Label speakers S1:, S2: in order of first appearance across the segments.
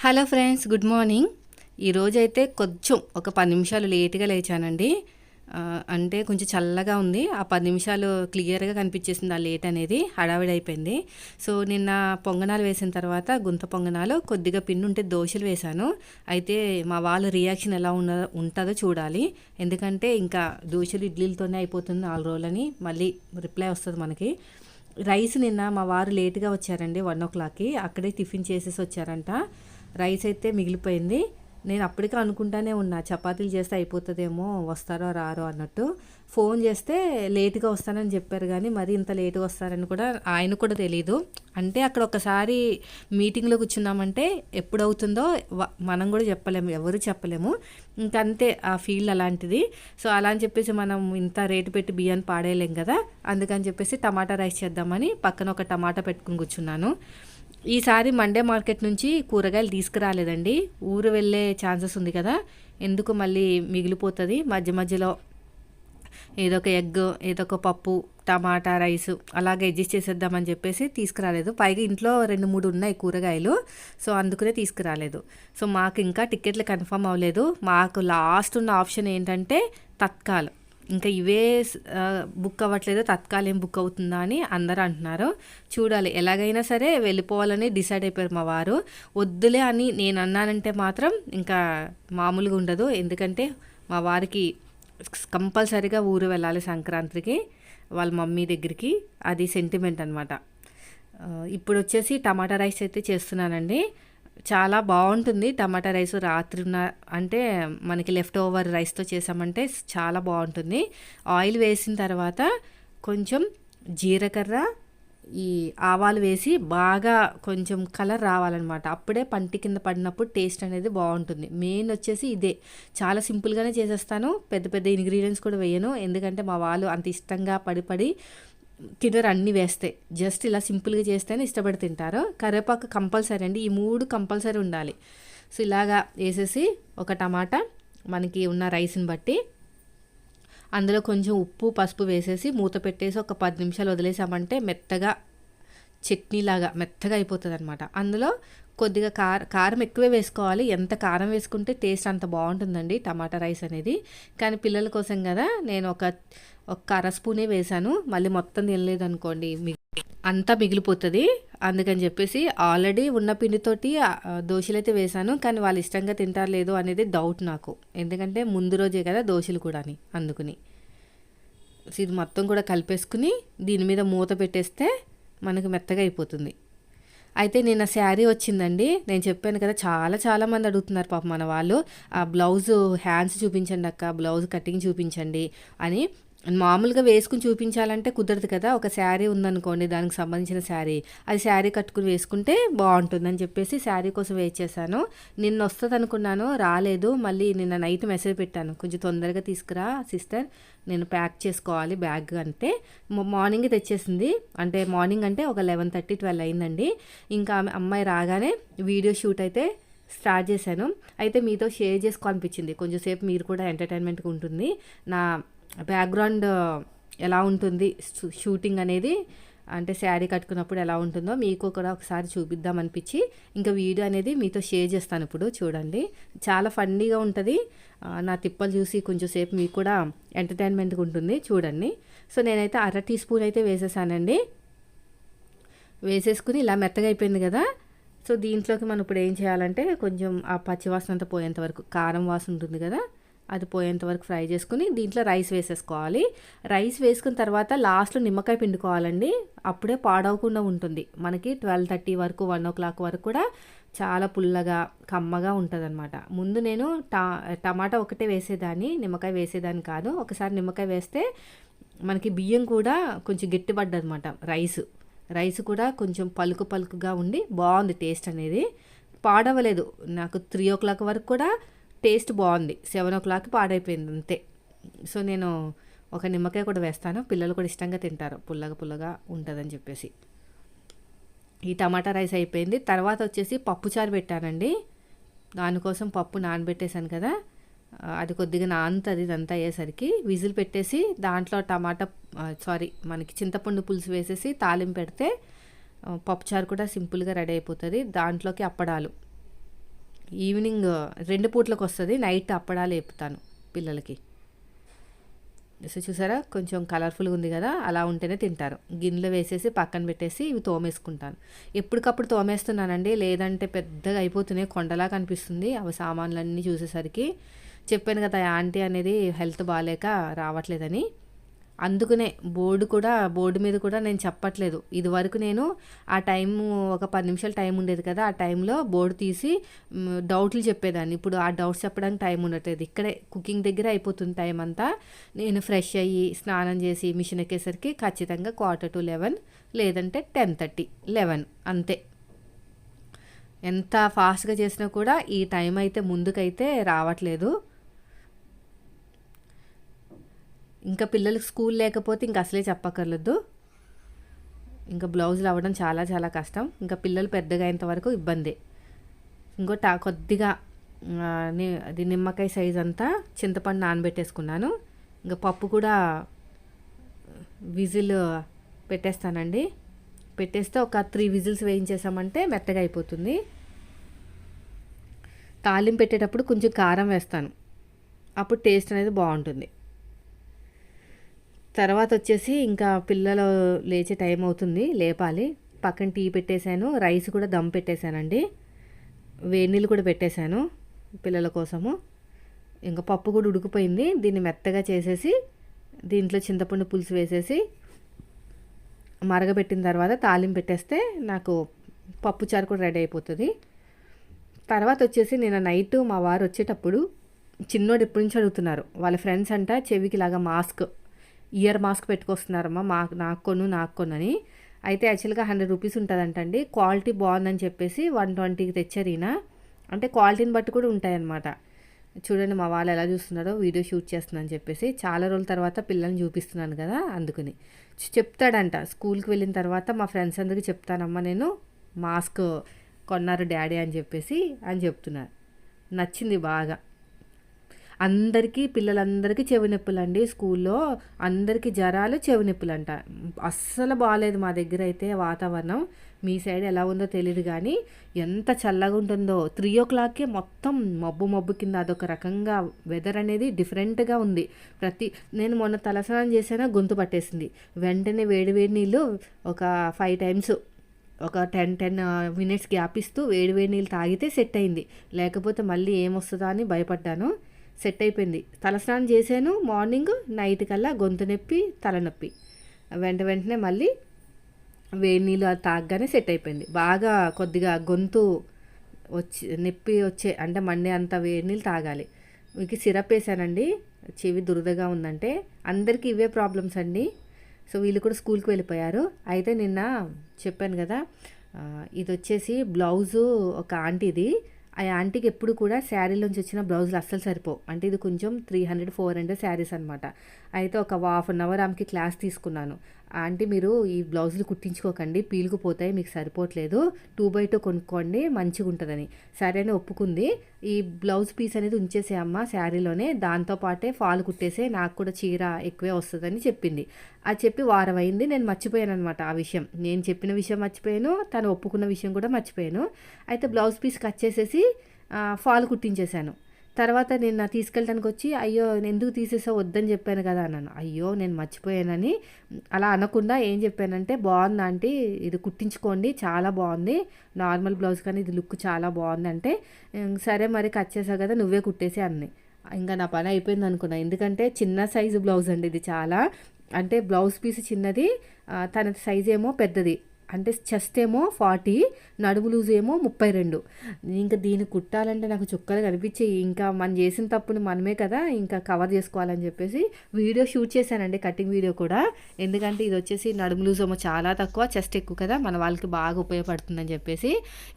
S1: Hello friends good morning. ఈరోజైతే కొంచెం ఒక పది నిమిషాలు లేట్గా లేచానండి. అంటే కొంచెం చల్లగా ఉంది. ఆ పది నిమిషాలు క్లియర్గా కనిపించేసింది ఆ లేట్ అనేది హడావిడి అయిపోయింది సో నిన్న పొంగనాలు వేసిన తర్వాత గుంత పొంగనాలు కొద్దిగా పిండి ఉంటే దోశలు వేశాను. అయితే మా వాళ్ళ రియాక్షన్ ఎలా ఉన్న ఉంటుందో చూడాలి. ఎందుకంటే ఇంకా దోశలు ఇడ్లీలతోనే అయిపోతుంది నాలుగు రోజులని మళ్ళీ రిప్లై వస్తుంది మనకి. రైస్ నిన్న మా వారు లేట్గా వచ్చారండి వన్ ఓ క్లాక్కి. అక్కడే టిఫిన్ చేసేసి వచ్చారంట. రైస్ అయితే మిగిలిపోయింది. నేను అప్పటికే అనుకుంటానే ఉన్నా చపాతీలు చేస్తే అయిపోతుందేమో వస్తారో రారో అన్నట్టు. ఫోన్ చేస్తే లేట్గా వస్తానని చెప్పారు కానీ మరి ఇంత లేట్గా వస్తారని కూడా ఆయన కూడా తెలియదు అంటే అక్కడ ఒకసారి మీటింగ్లో కూర్చున్నామంటే ఎప్పుడు అవుతుందో మనం కూడా చెప్పలేము ఎవరు చెప్పలేము. ఇంకంతే ఆ ఫీల్ అలాంటిది. సో అలా అని చెప్పేసి మనం ఇంత రేటు పెట్టి బియ్యాన్ని పాడేయలేం కదా. అందుకని చెప్పేసి టమాటా రైస్ చేద్దామని పక్కన ఒక టమాటా పెట్టుకుని కూర్చున్నాను. ఈసారి మండే మార్కెట్ నుంచి కూరగాయలు తీసుకురాలేదండి. ఊరు వెళ్ళే ఛాన్సెస్ ఉంది కదా. ఎందుకు మళ్ళీ మిగిలిపోతుంది? మధ్య మధ్యలో ఏదో ఒక ఎగ్ ఏదో ఒక పప్పు టమాటా రైస్ అలాగే అడ్జస్ట్ చేసేద్దామని చెప్పేసి తీసుకురాలేదు. పైగా ఇంట్లో రెండు మూడు ఉన్నాయి కూరగాయలు. సో అందుకనే తీసుకురాలేదు. సో మాకు ఇంకా టికెట్లు కన్ఫర్మ్ అవ్వలేదు. మాకు లాస్ట్ ఉన్న ఆప్షన్ ఏంటంటే తత్కాల్. ఇంకా ఇవే బుక్ అవ్వట్లేదు తత్కాలం బుక్ అవుతుందా అని అందరూ అంటున్నారు. చూడాలి ఎలాగైనా సరే వెళ్ళిపోవాలని డిసైడ్ అయిపోయారు మా వారు. వద్దులే అని నేను అన్నానంటే మాత్రం ఇంకా మామూలుగా ఉండదు. ఎందుకంటే మా వారికి కంపల్సరీగా ఊరు వెళ్ళాలి సంక్రాంతికి వాళ్ళ మమ్మీ దగ్గరికి. అది సెంటిమెంట్ అనమాట ఇప్పుడు వచ్చేసి టమాటా రైస్ అయితే చేస్తున్నానండి. చాలా బాగుంటుంది. టమాటా రైస్ రాత్రి ఉన్న అంటే మనకి లెఫ్ట్ ఓవర్ రైస్తో చేసామంటే చాలా బాగుంటుంది. ఆయిల్ వేసిన తర్వాత కొంచెం జీలకర్ర ఈ ఆవాలు వేసి బాగా కొంచెం కలర్ రావాలన్నమాట. అప్పుడే పంటి కింద పడినప్పుడు టేస్ట్ అనేది బాగుంటుంది. మెయిన్ వచ్చేసి ఇదే. చాలా సింపుల్గానే చేసేస్తాను. పెద్ద పెద్ద ఇంగ్రీడియంట్స్ కూడా వేయను. ఎందుకంటే మా వాళ్ళు అంత ఇష్టంగా పడి పడి తినరు అన్నీ వేస్తే జస్ట్ ఇలా సింపుల్గా చేస్తేనే ఇష్టపడి తింటారు. కరివేపాకు కంపల్సరీ అండి. ఈ మూడు కంపల్సరీ ఉండాలి. సో ఇలాగా వేసేసి ఒక టమాటా మనకి ఉన్న రైస్ని బట్టి అందులో కొంచెం ఉప్పు పసుపు వేసేసి మూత పెట్టేసి ఒక పది నిమిషాలు వదిలేసామంటే మెత్తగా చట్నీలాగా మెత్తగా అయిపోతుంది అనమాట అందులో కొద్దిగా కార కారం ఎక్కువే వేసుకోవాలి. ఎంత కారం వేసుకుంటే టేస్ట్ అంత బాగుంటుందండి టమాటా రైస్ అనేది. కానీ పిల్లల కోసం కదా నేను ఒక ఒక అర స్పూనే వేశాను. మళ్ళీ మొత్తం తినలేదు అనుకోండి అంతా మిగిలిపోతుంది. అందుకని చెప్పేసి ఆల్రెడీ ఉన్న పిండితోటి దోశలు అయితే వేశాను. కానీ వాళ్ళు ఇష్టంగా తింటారు లేదో అనేది డౌట్ నాకు. ఎందుకంటే ముందు రోజే కదా దోశలు కూడా అని అందుకుని ఇది మొత్తం కూడా కలిపేసుకుని దీని మీద మూత పెట్టేస్తే మనకు మెత్తగా అయిపోతుంది. అయితే నిన్న శారీ వచ్చిందండి. నేను చెప్పాను కదా చాలా చాలా మంది అడుగుతున్నారు పాప మన వాళ్ళు. ఆ బ్లౌజ్ హ్యాండ్స్ చూపించండి అక్క బ్లౌజ్ కటింగ్ చూపించండి అని. మామూలుగా వేసుకుని చూపించాలంటే కుదరదు కదా. ఒక శారీ ఉందనుకోండి దానికి సంబంధించిన శారీ. అది శారీ కట్టుకుని వేసుకుంటే బాగుంటుందని చెప్పేసి శారీ కోసం వెయిట్ చేశాను. నిన్న వస్తుంది అనుకున్నాను రాలేదు. మళ్ళీ నిన్న నైట్ మెసేజ్ పెట్టాను. కొంచెం తొందరగా తీసుకురా సిస్టర్ నేను ప్యాక్ చేసుకోవాలి బ్యాగ్ అంటే. మార్నింగ్ తెచ్చేసింది. అంటే మార్నింగ్ అంటే ఒక లెవెన్ థర్టీ ట్వెల్వ్ అయిందండి. ఇంకా ఆమె అమ్మాయి రాగానే వీడియో షూట్ అయితే స్టార్ట్ చేశాను. అయితే మీతో షేర్ చేసుకోవాలనిపించింది. కొంచెం సేపు మీరు కూడా ఎంటర్టైన్మెంట్గా ఉంటుంది. నా బ్యాక్గ్రౌండ్ ఎలా ఉంటుంది షూటింగ్ అనేది అంటే శారీ కట్టుకున్నప్పుడు ఎలా ఉంటుందో మీకు కూడా ఒకసారి చూపిద్దాం అనిపించి ఇంకా వీడియో అనేది మీతో షేర్ చేస్తాను ఇప్పుడు చూడండి. చాలా ఫన్నీగా ఉంటుంది. నా తిప్పలు చూసి కొంచెం సేపు మీకు కూడా ఎంటర్టైన్మెంట్గా ఉంటుంది చూడండి. సో నేనైతే అర టీ స్పూన్ అయితే వేసేసానండి. వేసేసుకుని ఇలా మెత్తగా అయిపోయింది కదా. సో దీంట్లోకి మనం ఇప్పుడు ఏం చేయాలంటే కొంచెం ఆ పచ్చివాసన అంతా పోయేంత వరకు కారం వాసన ఉంటుంది కదా. అది పోయేంత వరకు ఫ్రై చేసుకుని దీంట్లో రైస్ వేసేసుకోవాలి. రైస్ వేసుకున్న తర్వాత లాస్ట్లో నిమ్మకాయ పిండుకోవాలండి. అప్పుడే పాడవకుండా ఉంటుంది. మనకి ట్వెల్వ్ థర్టీ వరకు వన్ ఓ క్లాక్ వరకు కూడా చాలా పుల్లగా కమ్మగా ఉంటుందన్నమాట. ముందు నేను టా టమాటా ఒకటే వేసేదాన్ని నిమ్మకాయ వేసేదాన్ని కాదు. ఒకసారి నిమ్మకాయ వేస్తే మనకి బియ్యం కూడా కొంచెం గట్టిపడ్డదన్నమాట రైస్. రైస్ కూడా కొంచెం పలుకు పలుకుగా ఉండి బాగుంది టేస్ట్ అనేది. పాడవలేదు. నాకు త్రీ ఓ క్లాక్ వరకు కూడా టేస్ట్ బాగుంది. సెవెన్ ఓ క్లాక్ పాడైపోయింది అంతే. సో నేను ఒక నిమ్మకాయ కూడా వేస్తాను. పిల్లలు కూడా ఇష్టంగా తింటారు. పుల్లగా పుల్లగా ఉంటుందని చెప్పేసి. ఈ టమాటా రైస్ అయిపోయింది. తర్వాత వచ్చేసి పప్పుచారు పెట్టానండి. దానికోసం పప్పు నానబెట్టేశాను కదా. అది కొద్దిగా నానుతుంది ఇదంతా అయ్యేసరికి. విజిల్ పెట్టేసి దాంట్లో టమాటా సారీ మనకి చింతపండు పులుసు వేసేసి తాలింపు పెడితే పప్పుచారు కూడా సింపుల్గా రెడీ అయిపోతుంది. దాంట్లోకి అప్పడాలు. ఈవినింగ్ రెండు పూట్లకు వస్తుంది నైట్ అప్పడాలు వేపుతాను పిల్లలకి. సో చూసారా? కొంచెం కలర్ఫుల్గా ఉంది కదా అలా ఉంటేనే తింటారు. గిన్నెలో వేసేసి పక్కన పెట్టేసి ఇవి తోమేసుకుంటాను. ఎప్పటికప్పుడు తోమేస్తున్నానండి లేదంటే పెద్దగా అయిపోతున్నాయి కొండలా కనిపిస్తుంది అవి సామాన్లన్నీ చూసేసరికి చెప్పాను కదా ఆంటీ అనేది హెల్త్ బాగాలేక రావట్లేదని. అందుకనే బోర్డు కూడా బోర్డు మీద కూడా నేను చెప్పట్లేదు. ఇది వరకు నేను ఆ టైం ఒక పది నిమిషాలు టైం ఉండేది కదా ఆ టైంలో బోర్డు తీసి డౌట్లు చెప్పేదాన్ని. ఇప్పుడు ఆ డౌట్స్ చెప్పడానికి టైం ఉండట్లేదు. ఇక్కడే కుకింగ్ దగ్గర అయిపోతుంది టైం అంతా. నేను ఫ్రెష్ అయ్యి స్నానం చేసి మిషన్ ఎక్కేసరికి ఖచ్చితంగా క్వార్టర్ టు లెవెన్ లేదంటే టెన్ థర్టీ లెవెన్ అంతే. ఎంత ఫాస్ట్గా చేసినా కూడా ఈ టైం అయితే ముందుకైతే రావట్లేదు. ఇంకా పిల్లలకు స్కూల్ లేకపోతే ఇంకా అసలే చెప్పక్కర్లేదు. ఇంకా బ్లౌజులు అవ్వడం చాలా చాలా కష్టం. ఇంకా పిల్లలు పెద్దగా అయినంత వరకు ఇబ్బంది. ఇంకో టా కొద్దిగా అది నిమ్మకాయ సైజ్ అంతా చింతపండు నానబెట్టేసుకున్నాను. ఇంకా పప్పు కూడా విజిల్ పెట్టేస్తానండి. పెట్టేస్తే ఒక త్రీ విజిల్స్ వేయించేసామంటే మెత్తగా అయిపోతుంది. తాలింపు పెట్టేటప్పుడు కొంచెం కారం వేస్తాను. అప్పుడు టేస్ట్ అనేది బాగుంటుంది. తర్వాత వచ్చేసి ఇంకా పిల్లలు లేచే టైం అవుతుంది లేపాలి. పక్కన టీ పెట్టేశాను రైస్ కూడా దమ్ పెట్టేశానండి. వేడి నీళ్ళు కూడా పెట్టేశాను పిల్లల కోసము. ఇంకా పప్పు కూడా ఉడికిపోయింది. దీన్ని మెత్తగా చేసేసి దీంట్లో చింతపండు పులుసు వేసేసి మరగబెట్టిన తర్వాత తాలింపు పెట్టేస్తే నాకు పప్పు చారు కూడా రెడీ అయిపోతుంది. తర్వాత వచ్చేసి నేను నైట్ మా వారు వచ్చేటప్పుడు చిన్నోడు ఎప్పటి నుంచి అడుగుతున్నారు వాళ్ళ ఫ్రెండ్స్ అంట చెవికి లాగా మాస్క్ ఇయర్ మాస్క్ పెట్టుకొస్తున్నారమ్మా మా నాకు కొను నాకు కొను అని. అయితే యాక్చువల్గా హండ్రెడ్ రూపీస్ ఉంటుందంటండి. క్వాలిటీ బాగుందని చెప్పేసి వన్ ట్వంటీకి తెచ్చారు ఈయన. అంటే క్వాలిటీని బట్టి కూడా ఉంటాయన్నమాట. చూడండి మా వాళ్ళు ఎలా చూస్తున్నారో వీడియో షూట్ చేస్తున్నాను చెప్పేసి. చాలా రోజుల తర్వాత పిల్లల్ని చూపిస్తున్నాను కదా అందుకని. చెప్తాడంట. స్కూల్కి వెళ్ళిన తర్వాత మా ఫ్రెండ్స్ అందరికీ చెప్తానమ్మా నేను మాస్క్ కొన్నారు డాడీ అని చెప్పేసి అని చెప్తున్నారు. నచ్చింది బాగా. అందరికీ పిల్లలందరికీ చెవి నొప్పులు అండి స్కూల్లో. అందరికీ జ్వరాలు చెవి నొప్పులు అంట అస్సలు బాగాలేదు మా దగ్గర అయితే వాతావరణం. మీ సైడ్ ఎలా ఉందో తెలియదు కానీ ఎంత చల్లగా ఉంటుందో. త్రీ ఓ క్లాక్కే మొత్తం మబ్బు మబ్బు కింద అదొక రకంగా వెదర్ అనేది డిఫరెంట్గా ఉంది. ప్రతి నేను మొన్న తలస్నానం చేసినా గొంతు పట్టేసింది. వెంటనే వేడి వేడి నీళ్ళు ఒక ఫైవ్ టైమ్స్ ఒక టెన్ టెన్ మినిట్స్ గ్యాప్ ఇస్తూ వేడి వేడి నీళ్ళు తాగితే సెట్ అయింది. లేకపోతే మళ్ళీ ఏమొస్తుందో అని భయపడ్డాను. సెట్ అయిపోయింది. తలస్నానం చేశాను. మార్నింగ్ నైట్ కల్లా గొంతు నొప్పి తలనొప్పి వెంట వెంటనే మళ్ళీ వేడి నీళ్ళు అది తాగగానే సెట్ అయిపోయింది. బాగా కొద్దిగా గొంతు వచ్చి నొప్పి వచ్చే అంటే మండే అంత వేడి నీళ్ళు తాగాలి. మీకు సిరప్ వేసానండి. చెవి దురదగా ఉందంటే అందరికీ ఇవే ప్రాబ్లమ్స్ అండి. సో వీళ్ళు కూడా స్కూల్కి వెళ్ళిపోయారు. అయితే నిన్న చెప్పాను కదా ఇది వచ్చేసి బ్లౌజు ఒక ఆంటీది. ఆ ఆంటీకి ఎప్పుడు కూడా శారీలోంచి వచ్చిన బ్లౌజులు అస్సలు సరిపోవు. అంటే ఇది కొంచెం three hundred four hundred saris అనమాట అయితే ఒక హాఫ్ అన్ అవర్ ఆమెకి క్లాస్ తీసుకున్నాను. ఆంటీ మీరు ఈ బ్లౌజులు కుట్టించుకోకండి పీలుకుపోతాయి మీకు సరిపోవట్లేదు. టూ బై టూ కొనుక్కోండి మంచిగా ఉంటుందని. సరే అని ఒప్పుకుంది. ఈ బ్లౌజ్ పీస్ అనేది ఉంచేసే అమ్మ శారీలోనే దాంతోపాటే ఫాల్ కుట్టేసే నాకు కూడా చీర ఎక్కువే వస్తుందని చెప్పింది. అది చెప్పి వారం అయింది నేను మర్చిపోయాను అనమాట ఆ విషయం. నేను చెప్పిన విషయం మర్చిపోయాను తను ఒప్పుకున్న విషయం కూడా మర్చిపోయాను. అయితే బ్లౌజ్ పీస్ కట్ చేసేసి ఫాల్ కుట్టించేశాను. తర్వాత నేను నా తీసుకెళ్ళడానికి వచ్చి అయ్యో నేను ఎందుకు తీసేసా వద్దని చెప్పాను కదా అన్నాను. అయ్యో నేను మర్చిపోయానని అలా అనకుండా ఏం చెప్పానంటే బాగుంది ఆంటీ? ఇది కుట్టించుకోండి చాలా బాగుంది. నార్మల్ బ్లౌజ్ కానీ ఇది లుక్ చాలా బాగుంది అంటే సరే మరి కట్ చేసావు కదా నువ్వే కుట్టేసి అన్నీ ఇంకా నా పని అయిపోయింది అనుకున్నా. ఎందుకంటే చిన్న సైజు బ్లౌజ్ అండి ఇది చాలా. అంటే బ్లౌజ్ పీస్ చిన్నది తన సైజ్ ఏమో పెద్దది. అంటే చెస్ట్ ఏమో ఫార్టీ నడుము లూజ్ ఏమో ముప్పై రెండు. ఇంకా దీన్ని కుట్టాలంటే నాకు చుక్కలు కనిపించి ఇంకా మనం చేసిన తప్పుని మనమే కదా ఇంకా కవర్ చేసుకోవాలని చెప్పేసి వీడియో షూట్ చేశానండి కటింగ్ వీడియో కూడా. ఎందుకంటే ఇది వచ్చేసి నడుము లూజ్ ఏమో చాలా తక్కువ చెస్ట్ ఎక్కువ కదా మన వాళ్ళకి బాగా ఉపయోగపడుతుందని చెప్పేసి.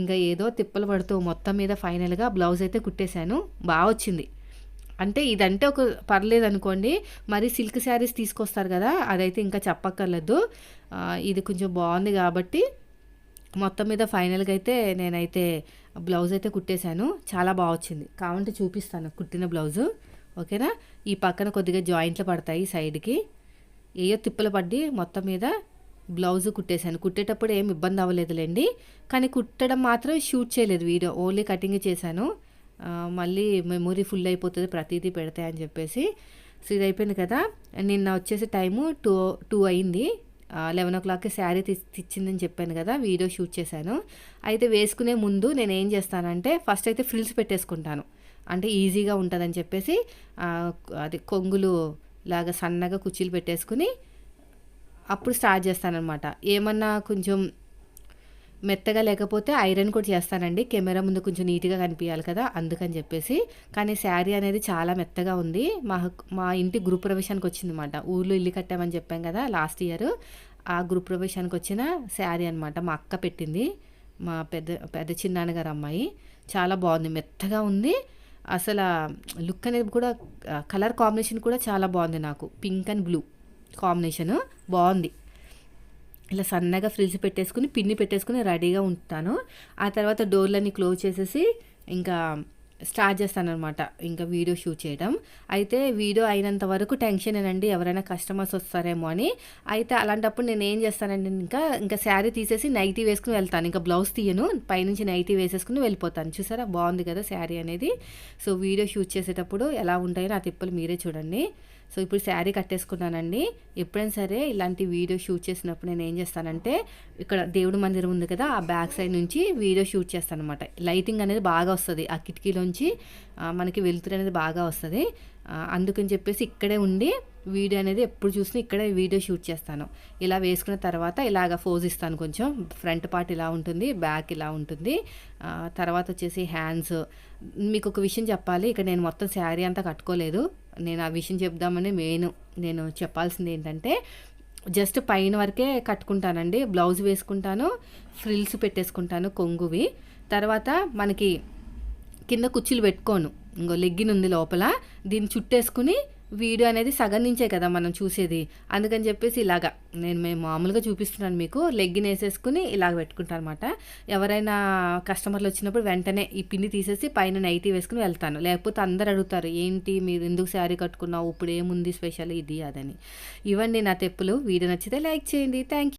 S1: ఇంకా ఏదో తిప్పలు పడుతూ మొత్తం మీద ఫైనల్గా బ్లౌజ్ అయితే కుట్టేశాను. బాగా వచ్చింది. అంటే ఇదంటే ఒక పర్లేదు అనుకోండి మరి సిల్క్ శారీస్ తీసుకొస్తారు కదా అదైతే ఇంకా చెప్పక్కర్లేదు. ఇది కొంచెం బాగుంది కాబట్టి మొత్తం మీద ఫైనల్గా అయితే నేనైతే బ్లౌజ్ అయితే కుట్టేశాను. చాలా బాగా వచ్చింది కావంటే చూపిస్తాను కుట్టిన బ్లౌజు. ఓకేనా? ఈ పక్కన కొద్దిగా జాయింట్లు పడతాయి సైడ్కి. ఏయో తిప్పలు పడ్డి మొత్తం మీద బ్లౌజ్ కుట్టేశాను. కుట్టేటప్పుడు ఏం ఇబ్బంది అవ్వలేదులేండి. కానీ కుట్టడం మాత్రం షూట్ చేయలేదు వీడియో. ఓన్లీ కటింగ్ చేశాను. మళ్ళీ మెమొరీ ఫుల్ అయిపోతుంది ప్రతిదీ పెడితే అని చెప్పేసి. సో ఇది అయిపోయింది కదా. నిన్న వచ్చేసి టైము టూ టూ అయింది. లెవెన్ ఓ క్లాక్కి శారీ తెచ్చిందని చెప్పాను కదా వీడియో షూట్ చేశాను. అయితే వేసుకునే ముందు నేను ఏం చేస్తానంటే ఫస్ట్ అయితే ఫ్రిల్స్ పెట్టేసుకుంటాను. అంటే ఈజీగా ఉంటుందని చెప్పేసి అది కొంగులు లాగా సన్నగా కుర్చీలు పెట్టేసుకుని అప్పుడు స్టార్ట్ చేస్తానన్నమాట. ఏమన్నా కొంచెం మెత్తగా లేకపోతే ఐరన్ కూడా చేస్తానండి. కెమెరా ముందు కొంచెం నీట్గా కనిపించాలి కదా అందుకని చెప్పేసి. కానీ శారీ అనేది చాలా మెత్తగా ఉంది. మా మా ఇంటి గృహ ప్రవేశానికి వచ్చిందన్నమాట. ఊర్లో ఇల్లు కట్టామని చెప్పాం కదా లాస్ట్ ఇయర్. ఆ గ్రూప్ ప్రవేశానికి వచ్చిన శారీ అనమాట మా అక్క పెట్టింది. మా పెద్ద పెద్ద చిన్నాన్నగారు అమ్మాయి. చాలా బాగుంది మెత్తగా ఉంది. అసలు లుక్ అనేది కూడా కలర్ కాంబినేషన్ కూడా చాలా బాగుంది నాకు. Pink and blue combination. బాగుంది. ఇలా సన్నగా ఫ్రిల్స్ పెట్టేసుకుని పిన్ని పెట్టేసుకుని రెడీగా ఉంటాను. ఆ తర్వాత డోర్లన్నీ క్లోజ్ చేసేసి ఇంకా స్టార్ట్ చేస్తానన్నమాట. ఇంకా వీడియో షూట్ చేయడం. అయితే వీడియో అయినంత వరకు టెన్షన్ ఏనండి ఎవరైనా కస్టమర్స్ వస్తారేమో అని. అయితే అలాంటప్పుడు నేను ఏం చేస్తానండి ఇంకా ఇంకా శారీ తీసేసి నైటీ వేసుకుని వెళ్తాను. ఇంకా బ్లౌజ్ తీయను పైనుంచి నైటీ వేసేసుకుని వెళ్ళిపోతాను. చూసారా? బాగుంది కదా శారీ అనేది. సో వీడియో షూట్ చేసేటప్పుడు ఎలా ఉంటాయో నా తిప్పలు మీరే చూడండి. సో ఇప్పుడు శారీ కట్టేసుకున్నానండి. ఎప్పుడైనా సరే ఇలాంటి వీడియో షూట్ చేసినప్పుడు నేను ఏం చేస్తానంటే ఇక్కడ దేవుడి మందిరం ఉంది కదా ఆ బ్యాక్ సైడ్ నుంచి వీడియో షూట్ చేస్తాను అనమాట లైటింగ్ అనేది బాగా వస్తుంది. ఆ కిటికీలోంచి మనకి వెలుతురు అనేది బాగా వస్తుంది. అందుకని చెప్పేసి ఇక్కడే ఉండి వీడియో అనేది ఎప్పుడు చూసినా ఇక్కడే వీడియో షూట్ చేస్తాను. ఇలా వేసుకున్న తర్వాత ఇలాగ ఫోజ్ ఇస్తాను కొంచెం. ఫ్రంట్ పార్ట్ ఇలా ఉంటుంది బ్యాక్ ఇలా ఉంటుంది. తర్వాత వచ్చేసి హ్యాండ్స్. మీకు ఒక విషయం చెప్పాలి. ఇక్కడ నేను మొత్తం శారీ అంతా కట్టుకోలేదు. నేను ఆ విషయం చెప్దామని మెయిన్ నేను చెప్పాల్సింది ఏంటంటే జస్ట్ పైన వరకే కట్టుకుంటానండి. బ్లౌజ్ వేసుకుంటాను ఫ్రిల్స్ పెట్టేసుకుంటాను కొంగువి. తర్వాత మనకి కింద కుర్చీలు పెట్టుకోను. ఇంకో లెగ్గిన్ ఉంది లోపల. దీన్ని చుట్టేసుకుని వీడియో అనేది సగం నుంచే కదా మనం చూసేది. అందుకని చెప్పేసి ఇలాగా నేను మేము మామూలుగా చూపిస్తున్నాను మీకు. లెగ్గిన్ వేసేసుకుని ఇలాగ పెట్టుకుంటాను అనమాట ఎవరైనా కస్టమర్లు వచ్చినప్పుడు వెంటనే ఈ పిన్ని తీసేసి పైన నైటీ వేసుకుని వెళ్తాను. లేకపోతే అందరు అడుగుతారు ఏంటి మీరు ఎందుకు శారీ కట్టుకున్నావు? ఇప్పుడు ఏముంది స్పెషల్? ఇది అదని. ఇవ్వండి నా తెప్పులు. వీడియో నచ్చితే లైక్ చేయండి. థ్యాంక్